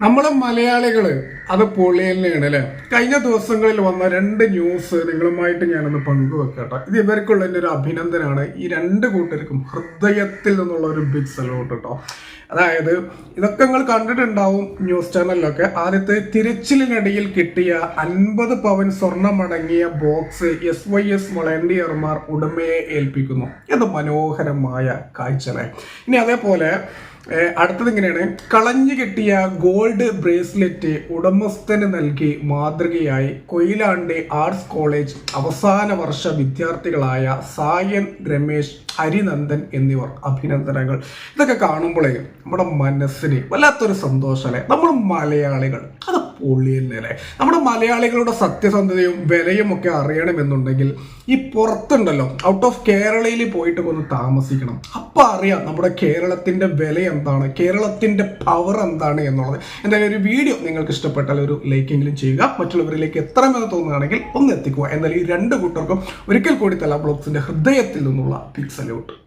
നമ്മളെ മലയാളികൾ അത് പൊളി തന്നെയാണ് അല്ലെ? കഴിഞ്ഞ ദിവസങ്ങളിൽ വന്ന രണ്ട് ന്യൂസ് നിങ്ങളുമായിട്ട് ഞാനൊന്ന് പങ്കുവെക്കട്ടെ. ഇത് ഇവർക്കുള്ള എന്റെ ഒരു അഭിനന്ദനാണ്. ഈ രണ്ട് കൂട്ടർക്കും ഹൃദയത്തിൽ നിന്നുള്ള ഒരു ബിഗ് സലോട്ട് കേട്ടോ അതായത് ഇതൊക്കെ നിങ്ങൾ കണ്ടിട്ടുണ്ടാവും ന്യൂസ് ചാനലിലൊക്കെ ആദ്യത്തെ തിരച്ചിലിനിടയിൽ കിട്ടിയ അൻപത് പവൻ സ്വർണമടങ്ങിയ ബോക്സ് എസ് വൈ എസ് വളണ്ടിയർമാർ ഉടമയെ ഏൽപ്പിക്കുന്നു. ഇത് മനോഹരമായ കാഴ്ചകളെ ഇനി അതേപോലെ അടുത്തത് ഇങ്ങനെയാണ്. കളഞ്ഞു കിട്ടിയ ഗോൾഡ് ബ്രേസ്ലെറ്റ് ഉടമസ്ഥന് നൽകി മാതൃകയായി കൊയിലാണ്ടി ആർട്സ് കോളേജ് അവസാന വർഷ വിദ്യാർത്ഥികളായ സായൻ രമേശ് ഹരിനന്ദൻ എന്നിവർ. അഭിനന്ദനങ്ങൾ. ഇതൊക്കെ കാണുമ്പോഴേ നമ്മുടെ മനസ്സിന് വല്ലാത്തൊരു സന്തോഷമല്ലേ? നമ്മൾ മലയാളികൾ. അത് പൊള്ളി തന്നെയല്ലേ നമ്മുടെ മലയാളികളുടെ സത്യസന്ധതയും വിലയും ഒക്കെ അറിയണമെന്നുണ്ടെങ്കിൽ ഈ പുറത്തുണ്ടല്ലോ ഔട്ട് ഓഫ് കേരളയിൽ പോയിട്ട് ഒന്ന് താമസിക്കണം. അപ്പം അറിയാം നമ്മുടെ കേരളത്തിന്റെ വില എന്താണ് കേരളത്തിന്റെ പവർ എന്താണ് എന്നുള്ളത്. എന്തായാലും ഒരു വീഡിയോ നിങ്ങൾക്ക് ഇഷ്ടപ്പെട്ടാൽ ഒരു ലൈക്കെങ്കിലും ചെയ്യുക. മറ്റുള്ളവരിലേക്ക് എത്രമെന്ന് തോന്നുകയാണെങ്കിൽ ഒന്ന് എത്തിക്കുക. എന്നാൽ ഈ രണ്ട് കൂട്ടർക്കും ഒരിക്കൽ കൂടി തല ബ്ലോഗ്സിന്റെ ഹൃദയത്തിൽ നിന്നുള്ള പിക്സലോട്ട്